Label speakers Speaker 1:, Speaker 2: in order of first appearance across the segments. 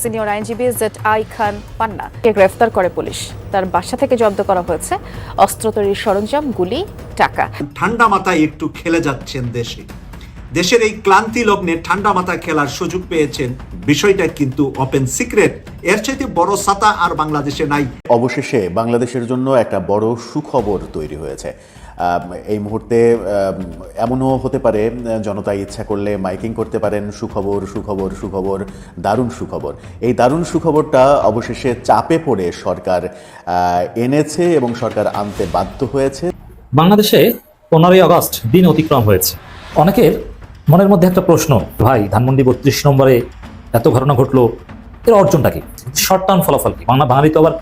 Speaker 1: Senior আইনজীবী Z I খান পান্না কে গ্রেফতার করে পুলিশ। তার বাসা থেকে জব্দ করা হয়েছে। অস্ত্র তৈরির সরঞ্জাম গুলি টাকা।
Speaker 2: ঠান্ডা মাথায় একটু খেলে যাচ্ছেন দেশে। দেশের এই ক্লান্তি লগ্নে ঠান্ডা মাথা খেলার সুযোগ পেয়েছেন। বিষয়টা কিন্তু ওপেন সিক্রেট। এর চাইতে বড় সাতা আর বাংলাদেশে নাই।
Speaker 3: অবশেষে বাংলাদেশের জন্য একটা বড় সুখবর তৈরি হয়েছে। এই মুহূর্তে এমনও হতে পারে জনতা ইচ্ছা করলে মাইকিং করতে পারেন। সুখবর সুখবর সুখবর, দারুণ সুখবর। এই দারুণ সুখবরটা অবশেষে চাপে পড়ে সরকার এনেছে এবং সরকার আনতে বাধ্য হয়েছে।
Speaker 4: বাংলাদেশে পনেরোই আগস্ট দিন অতিক্রম হয়েছে। অনেকের মনের মধ্যে একটা প্রশ্ন, ভাই, ধানমন্ডি বত্রিশ নম্বরে এত ঘটনা ঘটলো, এর অর্জনটা কি? শর্ট টার্ম ফলাফল কি? বাংলা বাঙালি তো আবার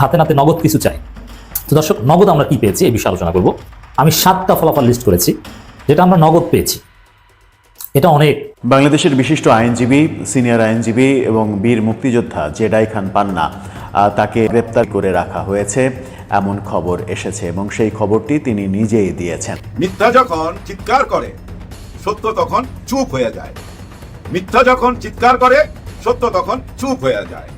Speaker 4: হাতে নাতে নগদ কিছু চাই তো দর্শক নগদ আমরা কি পেয়েছি? এই বিষয়ে আলোচনা করব। আমি সাতটা ফলাফল লিস্ট করেছি যেটা আমরা নগদ পেয়েছি। এটা অনেক।
Speaker 3: বাংলাদেশের বিশিষ্ট আইনজীবী সিনিয়র আইনজীবী এবং বীর মুক্তিযোদ্ধা জেডাই খান পান্না তাকে গ্রেপ্তার করে রাখা হয়েছে এমন খবর এসেছে এবং সেই খবরটি তিনি নিজেই দিয়েছেন।
Speaker 5: মিথ্যা যখন চিৎকার করে সত্য তখন চুপ হয়ে যায়। মিথ্যা যখন চিৎকার করে সত্য তখন চুপ হয়ে যায়।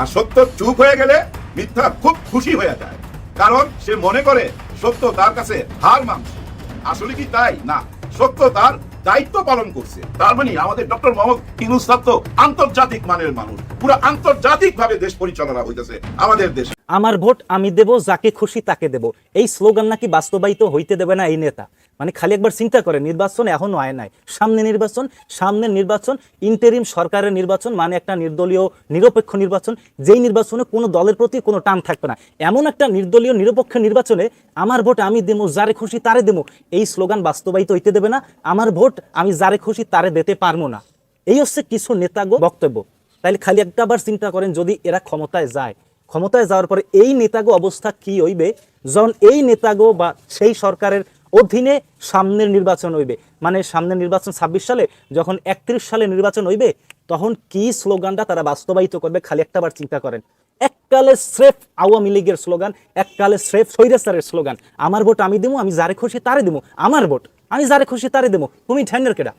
Speaker 5: আর সত্য চুপ হয়ে গেলে মিথ্যা খুব খুশি হয়ে যায়। কারণ সে মনে করে সত্য তার কাছে হার মানছে। আসলে কি তাই? না, সত্য তার দায়িত্ব পালন করছে। তার মানে আমাদের ডক্টর মোহাম্মদ ইনুস তো আন্তর্জাতিক মানের মানুষ। পুরো আন্তর্জাতিক ভাবে দেশ পরিচালনা হইতেছে আমাদের দেশে।
Speaker 6: আমার ভোট আমি দেব, যাকে খুশি তাকে দেব। এই স্লোগান নাকি বাস্তবায়িত হইতে দেবে না এই নেতা। মানে খালি একবার চিন্তা করে, নির্বাচন এখনও আয় নাই। সামনে নির্বাচন সামনের নির্বাচন ইন্টারিম সরকারের নির্বাচন মানে একটা নির্দলীয়, নিরপেক্ষ নির্বাচন। যেই নির্বাচনে কোনো দলের প্রতি কোনো টান থাকবে না। এমন একটা নির্দলীয়, নিরপেক্ষ নির্বাচনে আমার ভোট আমি দেবো, যারে খুশি তারে দেবো। এই স্লোগান বাস্তবায়িত হইতে দেবে না। আমার ভোট আমি যারে খুশি তারে দিতে পারব না। এই হচ্ছে কিছু নেতাগো বক্তব্য। তাইলে খালি একটা একটাবার চিন্তা করেন, যদি এরা ক্ষমতায় যায় ক্ষমতায় যাওয়ার পরে এই নেতাগো অবস্থা কি হইবে? যখন এই নেতাগো বা সেই সরকারের অধীনে সামনের নির্বাচন হইবে মানে সামনের নির্বাচন ছাব্বিশ সালে, যখন একত্রিশ সালে নির্বাচন হইবে, তখন কি স্লোগানটা তারা বাস্তবায়িত করবে খালি একটাবার চিন্তা করেন। এককালে স্রেফ আওয়ামী লীগের স্লোগান, এককালে স্রেফ সৈরাসারের স্লোগান, আমার ভোট আমি দেবো আমি যারে খুশি তারে দেবো আমার ভোট, আমি যারে খুশি তারে দেবো তুমি ঠ্যান্ডার কেডা?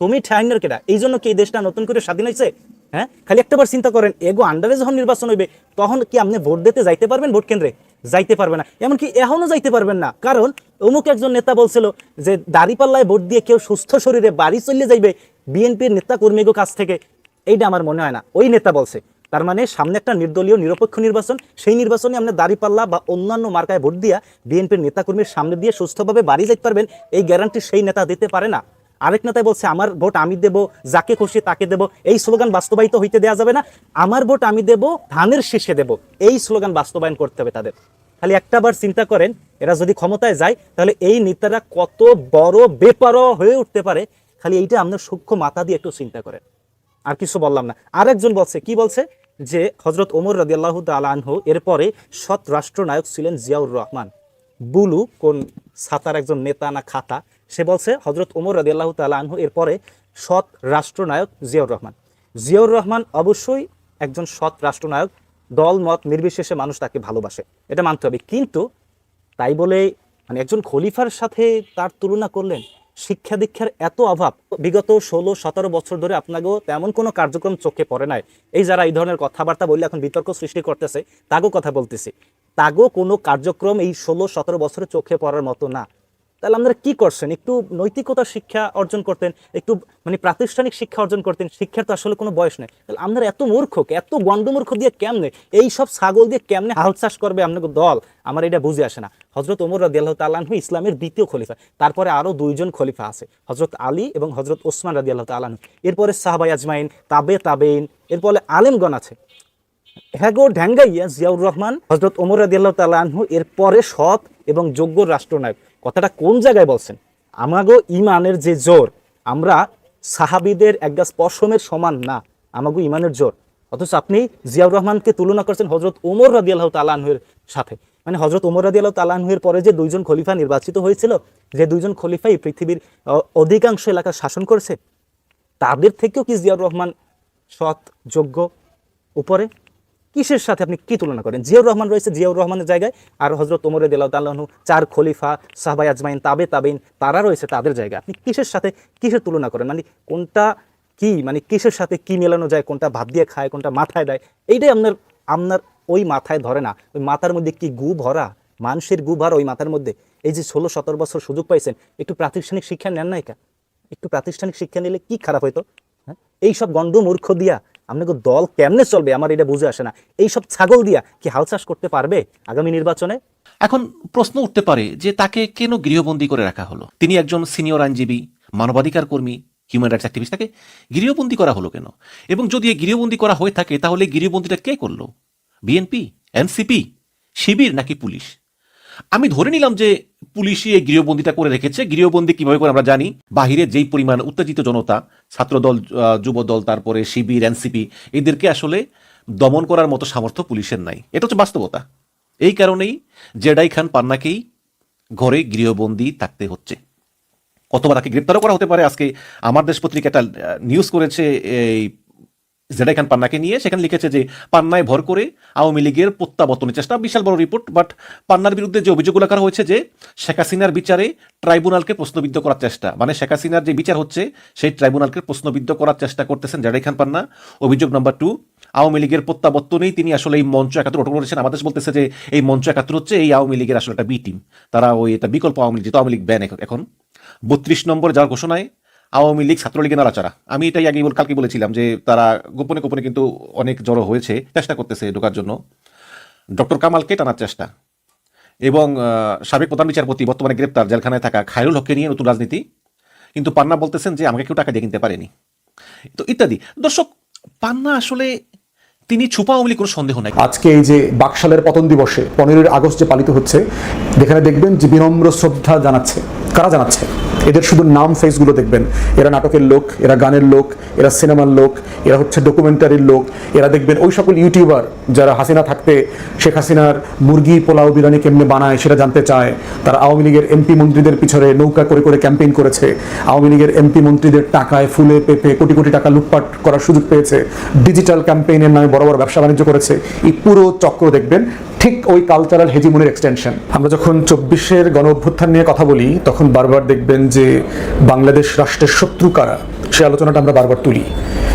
Speaker 6: তুমি ঠাইনের কেটা এই জন্য কি এই দেশটা নতুন করে স্বাধীন হয়েছে হ্যাঁ? খালি একটাবার চিন্তা করেন, এগো আন্ডারে যখন নির্বাচন হইবে, তখন কি আপনি ভোট দিতে যাইতে পারবেন ভোট কেন্দ্রে? যাইতে পারবে না। এমনকি এখনও যাইতে পারবেন না। কারণ অমুক একজন নেতা বলছিল যে দাড়িপাল্লায় ভোট দিয়ে কেউ সুস্থ শরীরে বাড়ি চলে যাইবে বিএনপির নেতা কর্মীগো কাছ থেকে। এইটা আমার মনে হয় না। ওই নেতা বলছে। তার মানে সামনে একটা নির্দলীয় নিরপেক্ষ নির্বাচন। সেই নির্বাচনে আপনি দাঁড়িপাল্লা বা অন্যান্য মার্কায় ভোট দিয়া বিএনপির নেতাকর্মীর সামনে দিয়ে সুস্থভাবে বাড়ি যাইতে পারবেন। এই গ্যারান্টি সেই নেতা দিতে পারে না। আরেক নেতায় বলছে, আমার ভোট আমি দেব, যাকে খুশি তাকে দেব। এই স্লোগান বাস্তবায়িত হইতে দেওয়া যাবে না। আমার ভোট আমি দেব, ধানের শীষে দেব। এই স্লোগান বাস্তবায়ন করতে হবে তাদের। খালি একটাবার চিন্তা করেন, এরা যদি ক্ষমতায় যায়, তাহলে এই নেতারা কত বড় বেপারোয়া হয়ে উঠতে পারে। খালি এইটা আপনার সূক্ষ্ম মাথা দিয়ে একটু চিন্তা করেন। আর কিছু বললাম না। আরেকজন বলছে, কি বলছে? যে হজরত ওমর রাজি আল্লাহ আনহু এরপরে সৎ রাষ্ট্রনায়ক ছিলেন জিয়াউর রহমান। বুলু কোন ছাতার একজন নেতা না খাতা। সে বলছে হজরত ওমর রাজি আল্লাহ আনহু এরপরে সৎ রাষ্ট্রনায়ক জিয়াউর রহমান। জিয়াউর রহমান অবশ্যই একজন সৎ রাষ্ট্রনায়ক, দল, মত, নির্বিশেষে মানুষ তাকে ভালোবাসে, এটা মানতে হবে। কিন্তু তাই বলে মানে একজন খলিফার সাথে তার তুলনা করলেন, শিক্ষা দীক্ষার এত অভাব, বিগত ষোলো, সতেরো বছর ধরে আপনাকেও তেমন কোনো কার্যক্রম চোখে পড়ে নাই। এই যারা এই ধরনের কথাবার্তা বললে এখন বিতর্ক সৃষ্টি করতেছে, তাগো কথা বলতেছি। তাগো কোনো কার্যক্রম এই ষোলো, সতেরো বছরে চোখে পড়ার মতো না। তাহলে আপনারা কি করছেন? একটু নৈতিকতার শিক্ষা অর্জন করতেন, একটু মানে প্রাতিষ্ঠানিক শিক্ষা অর্জন করতেন, শিক্ষার তো আসলে কোনো বয়স নেই। তাহলে আপনারা এত মূর্খ এত গণ্ডমূর্খ দিয়ে কেমনে, এই সব ছাগল দিয়ে কেমনে হাল চাষ করবে আপনাকে দল? আমার এটা বুঝে আসে না। হজরত ওমর রাদি আল্লাহ তাল্লাহু ইসলামের দ্বিতীয় খলিফা, তারপরে আরও দুইজন খলিফা আছে হজরত আলী এবং হজরত ওসমান রাদি আল্লাহ তাল্লাহু এরপরে সাহাবাই আজমাইন, তাবে তাবেইন এরপরে আলেমগণ আছে। হ্যাগো ঢ্যাঙ্গাইয়া জিয়াউর রহমান হজরত ওমর রাদি আল্লাহ তাল্লাহু এরপরে সৎ এবং যোগ্য রাষ্ট্রনায়ক। কথাটা কোন জায়গায় বলছেন? আমাগো ইমানের যে জোর, আমরা সাহাবিদের এক গাছ পশমের সমান না, আমাগো ইমানের জোর। অথচ আপনি জিয়াউর রহমানকে তুলনা করছেন হজরত ওমর রাদি আল্লাহ তালাহুয়ের সাথে। মানে হজরত ওমর রাদি আল্লাহ তালাহুয়ের পরে যে দুইজন খলিফা নির্বাচিত হয়েছিল, যে দুইজন খলিফাই পৃথিবীর অধিকাংশ এলাকা শাসন করেছে, তাদের থেকেও কি জিয়াউর রহমান সৎ, যোগ্য উপরে? কিসের সাথে আপনি কি তুলনা করেন? জিয়াউর রহমান রয়েছে জিয়াউর রহমানের জায়গায়, আর হজরত ওমরে দেলাউতাল্লাহনু চার খলিফা সাহবাই আজমাইন, তাবে তাবেইন তারা রয়েছে তাদের জায়গায়। আপনি কিসের সাথে, কিসের তুলনা করেন? মানে কোনটা কি মানে কিসের সাথে কি মেলানো যায়, কোনটা ভাত দিয়ে খায়, কোনটা মাথায় দেয়? এইটাই আপনার আপনার ওই মাথায় ধরে না। ওই মাথার মধ্যে কি গু ভরা? মানুষের গু ভরা ওই মাথার মধ্যে? এই যে ষোলো সতেরো বছর সুযোগ পাইছেন, একটু প্রাতিষ্ঠানিক শিক্ষা নেন না কা একটু প্রাতিষ্ঠানিক শিক্ষা নিলে কি খারাপ হইতো? হ্যাঁ? এইসব গন্ড মূর্খ দিয়া আপনাকে দল কেমনে চলবে? আমার এটা বুঝে আসে না। এইসব ছাগল দিয়া কি হাল চাষ করতে পারবে আগামী নির্বাচনে?
Speaker 7: এখন প্রশ্ন উঠতে পারে যে তাকে কেন গৃহবন্দী করে রাখা হলো? তিনি একজন সিনিয়র আইনজীবী, মানবাধিকার কর্মী হিউম্যান রাইটস অ্যাক্টিভিস্ট তাকে গৃহবন্দী করা হলো কেন? এবং যদি এই গৃহবন্দী করা হয়ে থাকে, তাহলে গৃহবন্দীটা কে করল? বিএনপি, এনসিপি, শিবির নাকি পুলিশ? আমি ধরে নিলাম যে পুলিশই এই গৃহবন্দীটা করে রেখেছে। গৃহবন্দী কীভাবে করে আমরা জানি? বাহিরে যেই পরিমাণ উত্তেজিত জনতা, ছাত্রদল যুবদল, তারপরে শিবির, এনসিপি, এদেরকে আসলে দমন করার মতো সামর্থ্য পুলিশের নাই। এটা হচ্ছে বাস্তবতা। এই কারণেই জেডাই খান পান্নাকেই ঘরে গৃহবন্দী থাকতে হচ্ছে। অথবা তাকে গ্রেপ্তারও করা হতে পারে। আজকে আমার দেশ পত্রিকা একটা নিউজ করেছে এই জেডাই খান পান্নাকে নিয়ে সেখানে লিখেছে যে, পান্নায় ভর করে আওয়ামী লীগের প্রত্যাবর্তনের চেষ্টা, বিশাল বড় রিপোর্ট বাট পান্নার বিরুদ্ধে যে অভিযোগগুলো করা হয়েছে যে, শেখ হাসিনার বিচারে ট্রাইব্যুনালকে প্রশ্নবিদ্ধ করার চেষ্টা মানে শেখ হাসিনার যে বিচার হচ্ছে, সেই ট্রাইব্যুনালকে প্রশ্নবিদ্ধ করার চেষ্টা করতেছেন জেডাই খান পান্না। অভিযোগ নাম্বার টু আওয়ামী লীগের প্রত্যাবর্তনেই তিনি আসলে এই মঞ্চ একাত্তর গঠন করেছেন আমাদের বলতেছে যে, এই মঞ্চ একাত্তর হচ্ছে এই আওয়ামী লীগের আসলে একটা বি টিম তারা ওই এটা বিকল্প আওয়ামী লীগ, যেহেতু আওয়ামী লীগ ব্যান এখন। বত্রিশ নম্বর যাওয়ার ঘোষণায় আওয়ামী লীগ ছাত্রলীগের নাড়াচাড়া। আমি এটাই আগে কালকে বলেছিলাম যে তারা গোপনে গোপনে কিন্তু অনেক জড়ো হয়েছে, চেষ্টা করতেছে ঢোকার জন্য। ডক্টর কামালকে টানার চেষ্টা। এবং সাবেক প্রধান বিচারপতি, বর্তমানে গ্রেপ্তার, জেলখানায় থাকা খায়রুল হককে নিয়ে নতুন রাজনীতি। কিন্তু পান্না বলতেছেন যে আমাকে কেউ টাকা দিয়ে কিনতে পারেনি। তো ইত্যাদি। দর্শক, পান্না আসলে তিনি ছুপা আওয়ামী কোনো সন্দেহ নাই।
Speaker 8: আজকে এই যে বাকশালের পতন দিবসে, পনেরোই আগস্ট যে পালিত হচ্ছে, যেখানে দেখবেন যে বিনম্র শ্রদ্ধা জানাচ্ছে। কারা জানাচ্ছে? এদের শুধু নাম ফেসগুলো দেখবেন। এরা নাটকের লোক, এরা গানের লোক, এরা সিনেমার লোক, এরা হচ্ছে ডকুমেন্টারির লোক। এরা দেখবেন ওই সকল ইউটিউবার যারা হাসিনা থাকতে, শেখ হাসিনার মুরগি, পোলাও, বিরিয়ানি কেমনে বানায় সেটা জানতে চায়। তারা আওয়ামী লীগের এমপি মন্ত্রীদের পিছনে নৌকা করে করে ক্যাম্পেইন করেছে। আওয়ামী লীগের এমপি মন্ত্রীদের টাকায় ফুলে পেপে কোটি কোটি টাকা লুটপাট করার সুযোগ পেয়েছে। ডিজিটাল ক্যাম্পেইনের নামে বড় বড় ব্যবসা বাণিজ্য করেছে। এই পুরো চক্র দেখবেন ঠিক ওই কালচারাল হেজিমনের এক্সটেনশন আমরা যখন চব্বিশের গণ অভ্যুত্থান নিয়ে কথা বলি, তখন বারবার দেখবেন যে বাংলাদেশ রাষ্ট্রের শত্রু কারা, সে আলোচনাটা আমরা বারবার তুলি।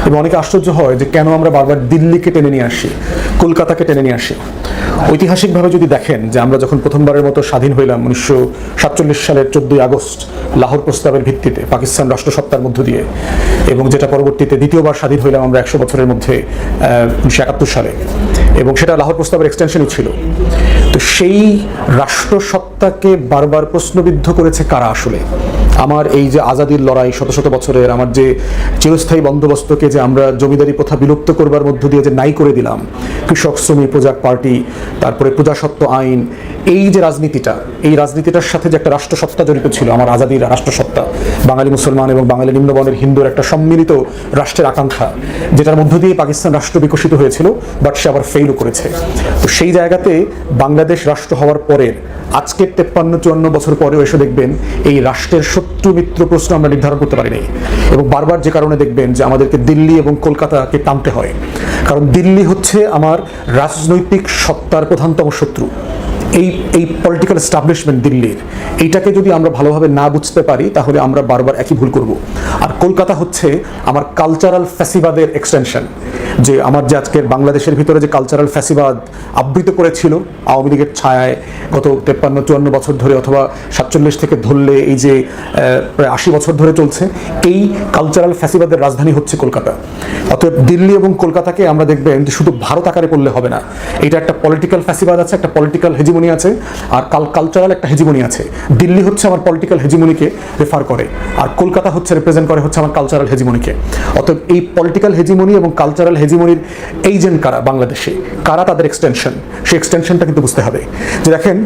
Speaker 8: এবং অনেকে আশ্চর্য হয় যে কেন আমরা বারবার দিল্লিকে টেনে নিয়ে আসি, কলকাতাকে টেনে নিয়ে আসি। ঐতিহাসিকভাবে যদি দেখেন যে আমরা যখন প্রথমবারের মতো স্বাধীন হইলাম উনিশশো সাতচল্লিশ সালের চোদ্দই আগস্ট লাহোর প্রস্তাবের ভিত্তিতে পাকিস্তান রাষ্ট্রসত্তার মধ্য দিয়ে এবং যেটা পরবর্তীতে দ্বিতীয়বার স্বাধীন হইলাম আমরা একশো বছরের মধ্যে উনিশশো একাত্তর সালে এবং সেটা লাহোর প্রস্তাবের এক্সটেনশনই ছিল। তো সেই রাষ্ট্রসত্তাকে বারবার প্রশ্নবিদ্ধ করেছে কারা আসলে? আমার এই যে আজাদির লড়াই, শত শত বছরের আমার যে চিরস্থায়ী বন্দোবস্তকে যে আমরা জমিদারি প্রথা বিলুপ্ত করবার মধ্য দিয়ে যে নাই করে দিলাম, কৃষক, শ্রমিক প্রজাক পার্টি, তারপরে প্রজাসত্ব আইন, এই যে রাজনীতিটা, এই রাজনীতিটার সাথে যে একটা রাষ্ট্রসত্তা জড়িত ছিল, আমার আজাদির রাষ্ট্রসত্তা, বাঙালি মুসলমান এবং বাঙালি নিম্নবর্ণের হিন্দুর একটা সম্মিলিত রাষ্ট্রের আকাঙ্ক্ষা, যেটার মধ্য দিয়ে পাকিস্তান রাষ্ট্র বিকশিত হয়েছিল বাট সে আবার ফেইলও করেছে। তো সেই জায়গাতে বাংলাদেশ রাষ্ট্র হওয়ার পরের আজকের তেপ্পান্ন, চুয়ান্ন বছর পরেও এসে দেখবেন এই রাষ্ট্রের শত্রু মিত্র প্রশ্ন আমরা নির্ধারণ করতে পারি নাই এবং বারবার যে কারণে দেখবেন যে আমাদেরকে দিল্লি এবং কলকাতাকে টানতে হয়। কারণ দিল্লি হচ্ছে আমার রাজনৈতিক সত্তার প্রধানতম শত্রু। এই এই পলিটিক্যাল এস্টাবলিশমেন্ট দিল্লির, এইটাকে যদি আমরা ভালোভাবে না বুঝতে পারি, তাহলে আমরা বারবার একই ভুল করব। আর কলকাতা হচ্ছে আমার কালচারাল ফ্যাসিবাদের এক্সটেনশন যে আমার যে আজকের বাংলাদেশের ভিতরে যে কালচারাল ফ্যাসিবাদ আবৃত করেছিল, আওয়ামী লীগের ছায়ায় গত তেপ্পান্ন, চুয়ান্ন বছর ধরে অথবা সাতচল্লিশ থেকে ধরলে এই যে প্রায় আশি বছর ধরে চলছে, এই কালচারাল ফ্যাসিবাদের রাজধানী হচ্ছে কলকাতা। অতএব দিল্লি এবং কলকাতাকে আমরা দেখবেন শুধু ভারত আকারে পড়লে হবে না, এটা একটা পলিটিক্যাল ফ্যাসিবাদ আছে, একটা পলিটিক্যাল হেজিমনি আছে, আর কাল কালচারাল একটা হেজিমনি আছে। দিল্লি হচ্ছে আমার পলিটিক্যাল হেজিমনিকে রেফার করে, আর কলকাতা হচ্ছে রিপ্রেজেন্ট করে হচ্ছে আমার কালচারাল হেজিমনিকে অতএব এই পলিটিক্যাল হেজিমনি এবং কালচারাল হেজিমনির এজেন্ট কারা বাংলাদেশে? কারা তাদের এক্সটেনশন সেই এক্সটেনশনটা কিন্তু বুঝতে হবে। যে দেখেন,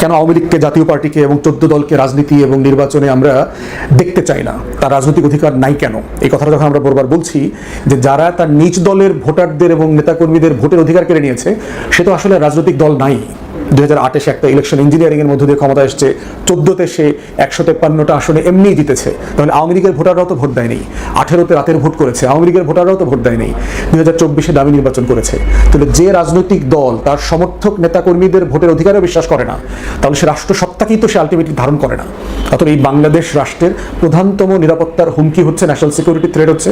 Speaker 8: কেন আওয়ামী লীগকে, জাতীয় পার্টিকে এবং চোদ্দ দলকে রাজনীতি এবং নির্বাচনে আমরা দেখতে চাই না? তার রাজনৈতিক অধিকার নাই কেন? এই কথাটা যখন আমরা বরবার বলছি, যে যারা তার নিজ দলের ভোটারদের এবং নেতাকর্মীদের ভোটের অধিকার কেড়ে নিয়েছে, সে তো আসলে রাজনৈতিক দল নাই। দুই হাজার আটে একটা ইলেকশন ইঞ্জিনিয়ারিং এর মধ্য দিয়ে ক্ষমতা এসছে, চোদ্দতে সে একশো তেপ্পান্নটা আসনে এমনিই জিতেছে। তাহলে আওয়ামী লীগের ভোটাররাও তো ভোট দেয়নি। আঠেরোতে রাতের ভোট করেছে, আওয়ামী লীগের ভোটাররাও তো ভোট দেয়নি। দুই হাজার চব্বিশে দামি নির্বাচন করেছে। তাহলে যে রাজনৈতিক দল, তার সমর্থক নেতাকর্মীদের ভোটের অধিকারও বিশ্বাস করে না। তাহলে সে রাষ্ট্র সত্তাকেই তো সে আলটিমেটলি ধারণ করে না। অতএব এই বাংলাদেশ রাষ্ট্রের প্রধানতম নিরাপত্তার হুমকি হচ্ছে ন্যাশনাল সিকিউরিটি থ্রেড হচ্ছে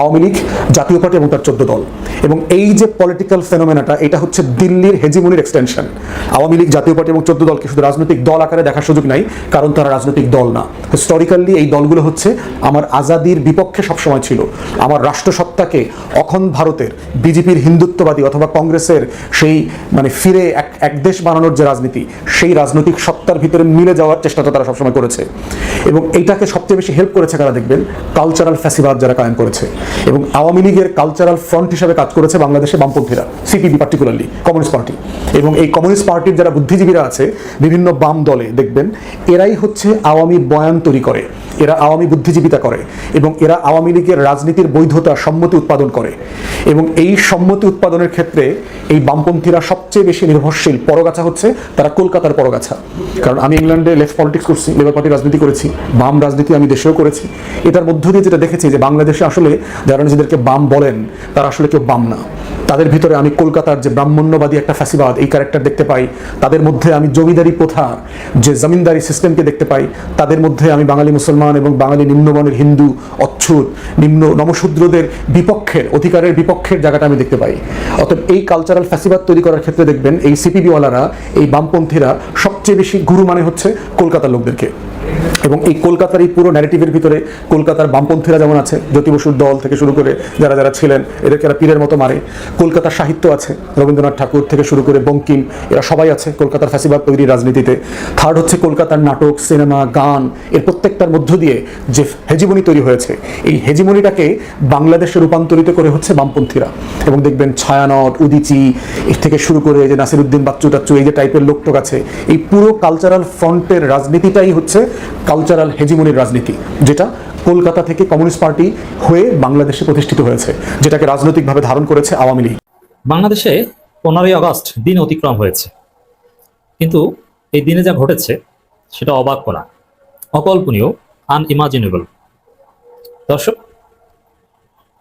Speaker 8: আওয়ামী লীগ, জাতীয় পার্টি এবং তার চোদ্দ দল। এবং এই যে পলিটিক্যাল ফেনোমেনাটা এটা হচ্ছে দিল্লির হেজিমনির এক্সটেনশন আওয়ামী লীগ, জাতীয় পার্টি এবং চোদ্দ দলকে শুধু রাজনৈতিক দল আকারে দেখার সুযোগ নাই, কারণ তারা রাজনৈতিক দল না। হিস্টোরিক্যালি এই দলগুলো হচ্ছে আমার আজাদির বিপক্ষে সবসময় ছিল। আমার রাষ্ট্রসত্তাকে অখন ভারতের, বিজেপির হিন্দুত্ববাদী অথবা কংগ্রেসের সেই মানে ফিরে এক এক দেশ বানানোর যে রাজনীতি, সেই রাজনৈতিক সত্তার ভিতরে মিলে যাওয়ার চেষ্টাটা তারা সবসময় করেছে। এবং এইটাকে সবচেয়ে বেশি হেল্প করেছে কারা দেখবেন? কালচারাল ফ্যাসিবাদ যারা কায়েম করেছে। এবং আওয়ামী লীগের কালচারাল ফ্রন্ট হিসাবে কাজ করেছে বাংলাদেশে বামপন্থীরা সিপিবি পার্টিকুলারলি কমিউনিস্ট পার্টি এবং এই কমিউনিস্ট পার্টির যারা বুদ্ধিজীবীরা আছে, বিভিন্ন বাম দলে দেখবেন, এরাই হচ্ছে আওয়ামী বয়ান তৈরি করে। এরা আওয়ামী বুদ্ধিজীবিতা করে। এবং এরা আওয়ামী লীগের রাজনীতির বৈধতা, সম্মতি উৎপাদন করে। এবং এই সম্মতি উৎপাদনের ক্ষেত্রে এই বামপন্থীরা সবচেয়ে বেশি নির্ভরশীল। পরগাছা হচ্ছে তারা কলকাতার পরগাছা। কারণ আমি ইংল্যান্ডে লেফট পলিটিক্স করছি লেবার পার্টি রাজনীতি করেছি, বাম রাজনীতি আমি দেশেও করেছি। এটার মধ্য দিয়ে যেটা দেখেছি যে বাংলাদেশে আসলে যারা নিজেদেরকে বাম বলেন, তারা আসলে কেউ বাম না। তাদের ভিতরে আমি কলকাতার যে ব্রাহ্মণ্যবাদী একটা ফ্যাসিবাদ, এই ক্যারেক্টার দেখতে পাই। তাদের মধ্যে আমি জমিদারি প্রথা যে জমিনদারি সিস্টেমকে দেখতে পাই, তাদের মধ্যে আমি বাঙালি মুসলমান এবং বাঙালি নিম্নবর্ণের হিন্দু, অচ্ছুত, নিম্ন নমশূদ্রদের বিপক্ষের, অধিকারের বিপক্ষের জায়গাটা আমি দেখতে পাই। অতএব এই কালচারাল ফ্যাসিবাদ তৈরি করার ক্ষেত্রে দেখবেন, এই সিপিবিওয়ালারা এই বামপন্থীরা সবচেয়ে বেশি গুরু মানে হচ্ছে কলকাতার লোকদেরকে। এবং এই কলকাতার এই পুরো ন্যারেটিভের ভিতরে কলকাতার বামপন্থীরা যেমন আছে জ্যোতি বসুর দল থেকে শুরু করে যারা যারা ছিলেন, এদেরকে এরা পীরের মতো মারে কলকাতার সাহিত্য আছে, রবীন্দ্রনাথ ঠাকুর থেকে শুরু করে বঙ্কিম, এরা সবাই আছে কলকাতার ফ্যাসিবাদ তৈরি রাজনীতিতে। থার্ড হচ্ছে কলকাতার নাটক, সিনেমা, গান, এর প্রত্যেকটার মধ্য দিয়ে যে হেজিমনি তৈরি হয়েছে, এই হেজিমনিটাকে বাংলাদেশে রূপান্তরিত করে হচ্ছে বামপন্থীরা। এবং দেখবেন ছায়ানট, উদিচি, এর থেকে শুরু করে যে নাসিরুদ্দিন বাচ্চু টাচ্চু এই যে টাইপের লোকটোক আছে, এই পুরো কালচারাল ফ্রন্টের রাজনীতিটাই হচ্ছে কালচারাল হেজিমনির রাজনীতি, যেটা কলকাতা থেকে কমিউনিস্ট পার্টি হয়ে বাংলাদেশে প্রতিষ্ঠিত হয়েছে, যেটাকে রাজনৈতিকভাবে ধারণ করেছে আওয়ামী লীগ।
Speaker 4: বাংলাদেশে পনেরোই আগস্ট দিন অতিক্রম হয়েছে। কিন্তু এই দিনে যা ঘটেছে, সেটা অবাক করা, অকল্পনীয় আনইমাজিনেবল দর্শক,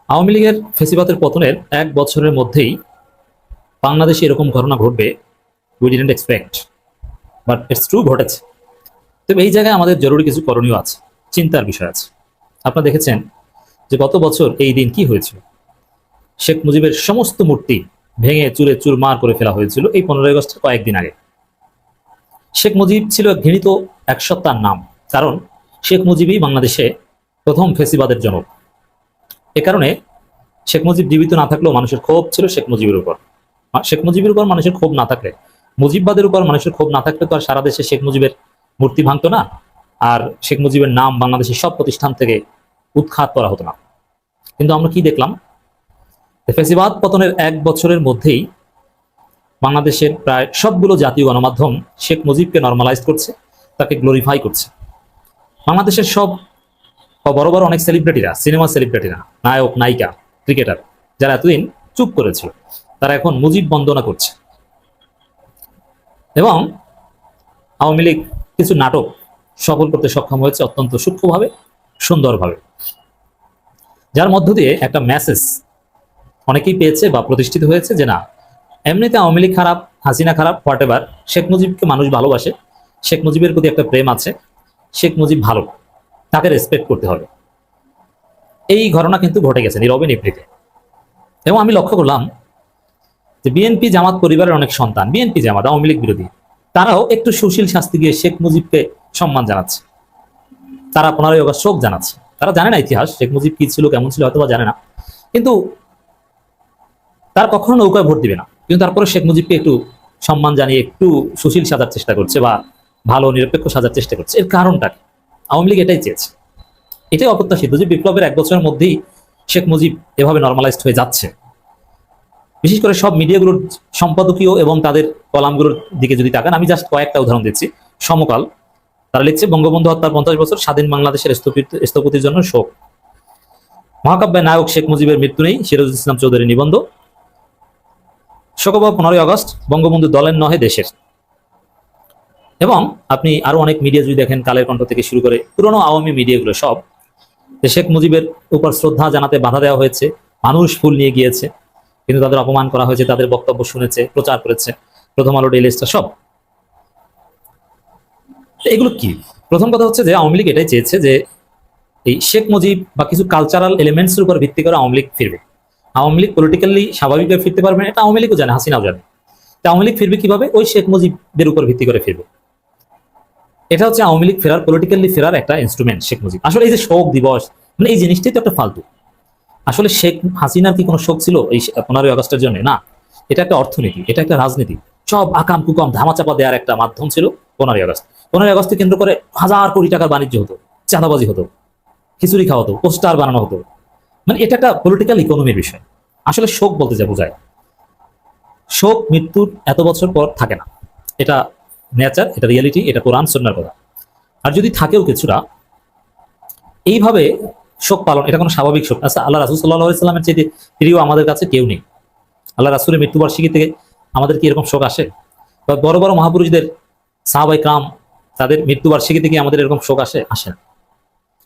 Speaker 4: আওয়ামী লীগের ফেসিবাতের পতনের এক বছরের মধ্যেই বাংলাদেশে এরকম ঘটনা ঘটবে we didn't expect but it's true ঘটেছে। তবে এই জায়গায় আমাদের জরুরি কিছু করণীয় আছে, চিন্তার বিষয় আছে। আপনারা দেখেছেন যে গত বছর এই দিন কি হয়েছিল? শেখ মুজিবের সমস্ত মূর্তি ভেঙে চুরে চুরমার করে ফেলা হয়েছিল এই পনেরোই আগস্টের কয়েকদিন আগে। শেখ মুজিব ছিল ঘৃণিত, এক সত্তার নাম, কারণ শেখ মুজিবই বাংলাদেশে প্রথম ফেসিবাদের জনক। এ কারণে শেখ মুজিব জীবিত না থাকলেও মানুষের ক্ষোভ ছিল শেখ মুজিবের উপর। শেখ মুজিবের উপর মানুষের ক্ষোভ না থাকলে, মুজিববাদের উপর মানুষের ক্ষোভ না থাকলে তো আর সারা দেশে শেখ মুজিবের মূর্তি ভাঙতো না। আর শেখ মুজিবের নাম বাংলাদেশের সব প্রতিষ্ঠান থেকে উৎখাত করা হতো না। কিন্তু আমরা কি দেখলাম? ফেসিবাদ পতনের এক বছরের মধ্যেই বাংলাদেশের প্রায় সবগুলো জাতীয় গণমাধ্যম শেখ মুজিবকে নর্মালাইজ করছে, তাকে গ্লোরিফাই করছে। বাংলাদেশের সব বড় বড় অনেক সেলিব্রিটিরা সিনেমা সেলিব্রিটিরা নায়ক, নায়িকা ক্রিকেটার যারা এতদিন চুপ করেছিল, তারা এখন মুজিব বন্দনা করছে। এবং আওয়ামী লীগ কিছু নাটক সফল করতে সক্ষম হয়েছে অত্যন্ত সূক্ষ্মভাবে, সুন্দরভাবে। যার মধ্য দিয়ে একটা মেসেজ অনেকেই পেয়েছে বা প্রতিষ্ঠিত হয়েছে যে না, এমনিতে আওয়ামী লীগ খারাপ, হাসিনা খারাপ হোয়াট এভার শেখ মুজিবকে মানুষ ভালোবাসে, শেখ মুজিবের প্রতি একটা প্রেম আছে, শেখ মুজিব ভালো, তাকে রেসপেক্ট করতে হবে। এই ঘটনা কিন্তু ঘটে গেছে নীরবে নিভৃতে এবং আমি লক্ষ্য করলাম যে বিএনপি জামাত পরিবারের অনেক সন্তান বিএনপি জামাত, আওয়ামী লীগ বিরোধী তারাও একটু সুশীল শাস্তি দিয়ে শেখ মুজিবকে সম্মান জানাচ্ছে। তারা পনেরোই অগস্ট শোক জানাচ্ছে। তারা জানে না ইতিহাস, শেখ মুজিব কি ছিল, কেমন ছিল হয়তো বা জানে না। কিন্তু তার কখনো নৌকায় ভোট দিবে না। কিন্তু তারপরে শেখ মুজিবকে একটু সম্মান জানিয়ে, একটু সুশীল সাজার চেষ্টা করছে বা ভালো নিরপেক্ষ সাজার চেষ্টা করছে। এর কারণটা আওয়ামী লীগ এটাই চেয়েছে। এটাই অপ্রত্যাশিত যে বিপ্লবের এক বছরের মধ্যেই শেখ মুজিব এভাবে নর্মালাইজড হয়ে যাচ্ছে। বিশেষ করে সব মিডিয়াগুলোর সম্পাদকীয় এবং তাদের কলামগুলোর দিকে যদি তাকান, আমি জাস্ট কয়েকটা উদাহরণ দিচ্ছি। সমকাল, তারা লিখছে, বঙ্গবন্ধু হত্যার পঞ্চাশ বছর, স্বাধীন বাংলাদেশের স্থপতি- স্থপতির জন্য শোক। মহাকাব্যের নায়ক শেখ মুজিবের মৃত্যু নেই, সিরাজুল ইসলাম চৌধুরী নিবন্ধ। শোকবা পনেরোই আগস্ট, বঙ্গবন্ধু দলের নহে দেশের। এবং আপনি আরও অনেক মিডিয়া যদি দেখেন, কালের কণ্ঠ থেকে শুরু করে পুরনো আওয়ামী মিডিয়াগুলো সব শেখ মুজিবের উপর শ্রদ্ধা জানাতে বাধা দেওয়া হয়েছে, মানুষ ফুল নিয়ে গিয়েছে। কিন্তু তাদের অপমান করা হয়েছে, তাদের বক্তব্য শুনেছে, প্রচার করেছে। প্রথম আলো, ডেইলি স্টার, সব। এগুলো কি? প্রথম কথা হচ্ছে যে আওয়ামী লীগ এটাই চেয়েছে যে এই শেখ মুজিব বা কিছু কালচারাল এলিমেন্টস এর উপর ভিত্তি করে আওয়ামী লীগ ফিরবে। আওয়ামী লীগ পলিটিক্যালি স্বাভাবিকভাবে ফিরতে পারবে না, এটা আওয়ামী লীগও জানে, হাসিনাও জানে। তো আওয়ামী লীগ ফিরবে কীভাবে? ওই শেখ মুজিবের উপর ভিত্তি করে ফিরবে। এটা হচ্ছে আওয়ামী লীগ ফেরার পলিটিক্যালি ফেরার একটা ইনস্ট্রুমেন্ট শেখ মুজিব। আসলে এই যে শোক দিবস মানে এই জিনিসটাই তো একটা ফালতু। আসলে শেখ হাসিনার কি কোনো শোক ছিল এই পনেরোই আগস্টের জন্য? না। এটা একটা অর্থনীতি, এটা একটা রাজনীতি। সব আকাম কুকাম ধামাচাপা দেওয়ার একটা মাধ্যম ছিল পনেরোই আগস্ট। পনেরোই আগস্টকে কেন্দ্র করে হাজার কোটি টাকার বাণিজ্য হতো, চাঁদাবাজি হতো, খিচুড়ি খাওয়া হতো, পোস্টার বানানো হতো। মানে এটা একটা পলিটিক্যাল ইকোনমির বিষয়। আসলে শোক বলতে যা বোঝায়। শোক মৃত্যুর এত বছর পর থাকে না। এটা নেচার এটা রিয়েলিটি এটা কোরআন সন্ন্যার কথা। আর যদি থাকেও কিছুটা, এইভাবে শোক পালন, এটা কোনো স্বাভাবিক শোক আচ্ছা আল্লাহ রাসুল সাল্লাহ ইসলামের চেয়ে প্রিয় আমাদের কাছে কেউ নেই। আল্লাহ রাসুলের মৃত্যুবার্ষিকী থেকে আমাদের কি এরকম শোক আসে? বা বড় বড় মহাপুরুষদের সাহাবাই কাম তাদের মৃত্যুবার্ষিকী থেকে আমাদের এরকম শোক আসে আসে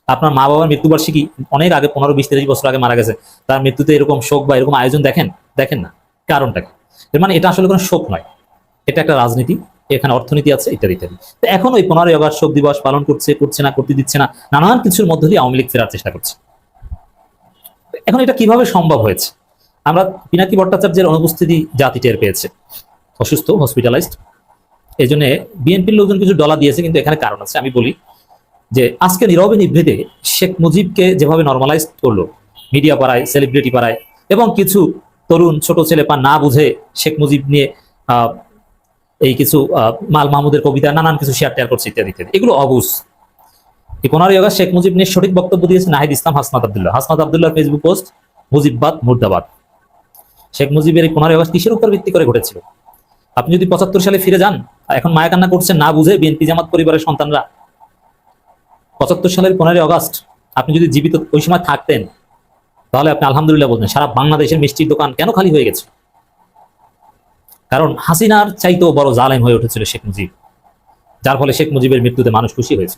Speaker 4: আপনার মা বাবার মৃত্যুবার্ষিকী অনেক আগে, পনেরো, বিশ তিরিশ বছর আগে মারা গেছে। তার মৃত্যুতে এরকম শোক বা এরকম আয়োজন দেখেন? দেখেন না। কারণটা কি? এর মানে এটা আসলে কোনো শোক নয়। এটা একটা রাজনীতি। এখানে অর্থনীতি আছে ইত্যাদি ইত্যাদি তো এখন ওই পনেরোই আগস্ট শোক দিবস পালন করছে করছে না, করতে দিচ্ছে না, নানান কিছুর মধ্য দিয়ে আওয়ামী লীগ ফেরার চেষ্টা করছে। এখন এটা কীভাবে সম্ভব হয়েছে? আমরা পিনাকি ভট্টাচার্যের অনুপস্থিতি জাতি টের পেয়েছে। অসুস্থ হসপিটালাইজড এই জন্য বিএনপির লোকজন কিছু ডলা দিয়েছে, কিন্তু এখানে কারণ আছে। আমি বলি যে, আজকে নীরবে নিভৃতে শেখ মুজিবকে যেভাবে নর্মালাইজ করল মিডিয়া পাড়ায় সেলিব্রিটি পাড়ায়, এবং কিছু তরুণ ছোট ছেলে পা না বুঝে শেখ মুজিব নিয়ে এই কিছু মাল মাহমুদের কবিতা, নানান কিছু শেয়ার টেয়ার করছে ইত্যাদি ইত্যাদি। এগুলো অবুজ। শেখ মুজিব নিয়ে সঠিক বক্তব্য দিয়েছে নাহিদ ইসলাম হাসনাত আবদুল্লাহ। হাসনাত আবদুল্লাহ ফেসবুক পোস্ট মুজিববাদ, মুর্দাবাদ। শেখ মুজিবের এই পনেরোই আগস্ট কিসের উপর ভিত্তি করে ঘটেছিল? আপনি যদি পঁচাত্তর সালে ফিরে যান, এখন মায়া কান্না করছেন, না বুঝে বিএনপি জামাত পরিবারের সন্তানরা। পঁচাত্তর সালের পনেরোই আগস্ট আপনি যদি জীবিত ওই সময় থাকতেন, তাহলে আপনি আলহামদুলিল্লাহ বলতেন, সারা বাংলাদেশের মিষ্টির দোকান কেন খালি হয়ে গেছে? কারণ হাসিনার চাইতেও বড় জালেম হয়ে উঠেছিল শেখ মুজিব যার ফলে শেখ মুজিবের মৃত্যুতে মানুষ খুশি হয়েছে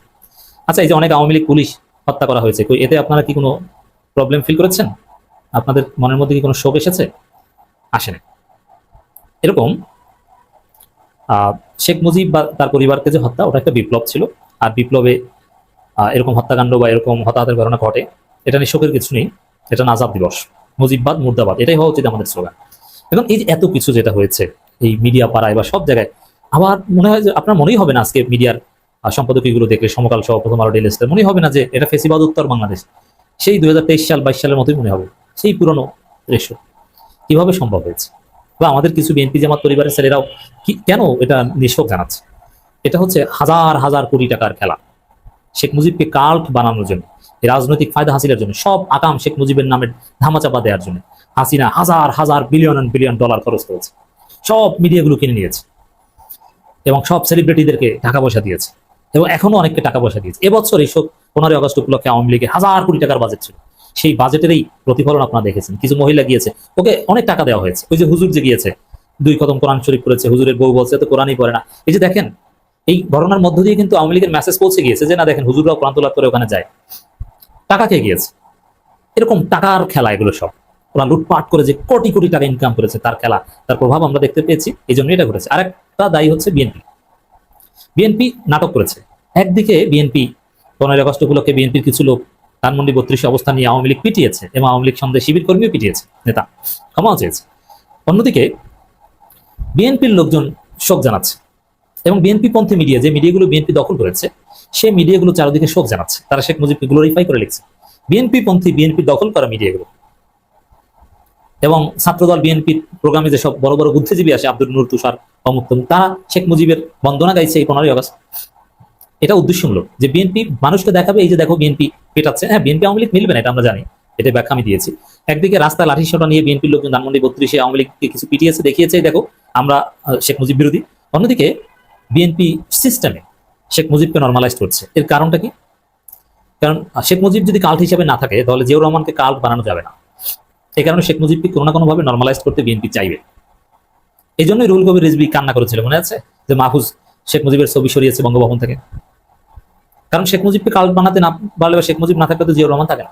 Speaker 4: আচ্ছা এই যে অনেক আওয়ামী লীগ পুলিশ হত্যা করা হয়েছে এতে আপনারা কি কোনো প্রবলেম ফিল করেছেন? আপনাদের মনের মধ্যে কি কোনো শোক এসেছে? আসেনি। এরকম আহ, শেখ মুজিব বা তার পরিবারকে যে হত্যা ওটা একটা বিপ্লব ছিল। আর বিপ্লবে এরকম হত্যাকাণ্ড বা এরকম হতাহতের ঘটনা ঘটে এটা নিয়ে শোকের কিছু নেই। এটা নাজাব দিবস মুজিববাদ মুর্দাবাদ এটাই হওয়া উচিত আমাদের স্লোগান। এখন এই যে এত কিছু যেটা হয়েছে এই মিডিয়া পাড়ায় বা সব জায়গায়। আবার মনে হয় যে, আপনার মনেই হবে না আজকে মিডিয়ার সম্পাদকীয়গুলো দেখলে সমকাল সহ প্রথম আলো ডেলি স্টার। মনেই হবে না যে, এটা ফেসিবাদ উত্তর বাংলাদেশ। সেই দুই সাল, বাইশ সালের মতোই মনে হবে। সেই পুরনো রেশো। কীভাবে সম্ভব হয়েছে? বা আমাদের কিছু বিএনপি জামাত পরিবারের ছেলেরাও কি, কেন এটা নিঃশোক জানাচ্ছে? এটা হচ্ছে হাজার হাজার কোটি টাকার খেলা। শেখ মুজিবকে কাল্ট বানানোর জন্য, রাজনৈতিক ফায়দা হাসিলের জন্য, সব আকাম শেখ মুজিবের নামে ধামাচাপা দেওয়ার জন্য হাসিনা হাজার হাজার বিলিয়ন বিলিয়ন ডলার খরচ করেছে। সব মিডিয়াগুলো কিনে নিয়েছে। এবং সব সেলিব্রিটিদেরকে টাকা পয়সা দিয়েছে। এবং এখনও অনেককে টাকা পয়সা দিয়েছে। এবছর এই সব পনেরোই আগস্ট উপলক্ষে আওয়ামী লীগের হাজার কোটি টাকার বাজেট ছিল। সেই বাজেটেরই প্রতিফলন আপনারা দেখেছেন। কিছু মহিলা গিয়েছে, ওকে অনেক টাকা দেওয়া হয়েছে। ওই যে হুজুর যে গিয়েছে, দুই কদম কোরআন শরীফ করেছে হুজুরের বউ বলছে তো কোরআনই পড়ে না। এই যে দেখেন, এই ঘটনার মধ্য দিয়ে কিন্তু আওয়ামী লীগের মেসেজ পৌঁছে গিয়েছে যে, না দেখেন, হুজুররাও কোরআন তোলার করে ওখানে যায়। টাকা খেয়ে গিয়েছে? এরকম টাকার খেলা এগুলো সব। ওরা লুটপাট করে যে কোটি কোটি টাকা ইনকাম করেছে তার খেলা, তার প্রভাব আমরা দেখতে পেয়েছি এই জন্য এটা ঘটেছে। আরেকটা দায়ী হচ্ছে বিএনপি বিএনপি নাটক করেছে। একদিকে বিএনপি পনেরোই আগস্ট উপলক্ষে বিএনপির কিছু লোক ধানমন্ডি বত্রিশে অবস্থান নিয়ে আওয়ামী লীগ পিটিয়েছে এবং আওয়ামী লীগ সন্দেহ শিবির কর্মীও পিটিয়েছে, নেতা ক্ষমাও চেয়েছে। অন্যদিকে বিএনপির লোকজন শোক জানাচ্ছে এবং বিএনপি পন্থী মিডিয়া, যে মিডিয়াগুলো বিএনপি দখল করেছে, সেই মিডিয়াগুলো চারদিকে শোক জানাচ্ছে। তারা শেখ মুজিবকে গ্লোরিফাই করে লিখছে। বিএনপি পন্থী বিএনপি দখল করা মিডিয়াগুলো এবং ছাত্রদল বিএনপি প্রোগ্রামে যেসব বড় বড় বুদ্ধিজীবী আসে, আব্দুল নুর, তুষার অমুক তারা শেখ মুজিবের বন্দনা গাইছে এই পনেরোই আগস্ট। এটা উদ্দেশ্যমূলক যে বিএনপি মানুষকে দেখাবে, এই যে দেখো বিএনপি পেটাচ্ছে। হ্যাঁ বিএনপি আওয়ামী লীগ মিলবে না, এটা আমরা জানি। এটা ব্যাখ্যা আমি দিয়েছি। একদিকে রাস্তায় লাঠি সোটা নিয়ে বিএনপির লোকজন ধানমন্ডি বত্রিশে আওয়ামী লীগকে কিছু পিটিয়েছে, দেখিয়েছে, দেখো, আমরা শেখ মুজিব বিরোধী। অন্যদিকে বিএনপি সিস্টেমে শেখ মুজিবকে নর্মালাইজ করছে। এর কারণটা কি? কারণ শেখ মুজিব যদি কাল্ট হিসেবে না থাকে, তাহলে জিয়াউর রহমানকে কাল্ট বানানো যাবে না। এই কারণে শেখ মুজিবকে কোনো না কোনোভাবে নর্মালাইজ করতে বিএনপি চাইবে। এই জন্যই রুহুল কবির রিজবি কান্না করেছিল, মনে আছে? যে মাহফুজ শেখ মুজিবের ছবি সরিয়েছে বঙ্গভবন থেকে। কারণ শেখ মুজিবকে কাল বানাতে না পারলে বা শেখ মুজিব না থাকলে তো জিয়াউর রহমান থাকে না।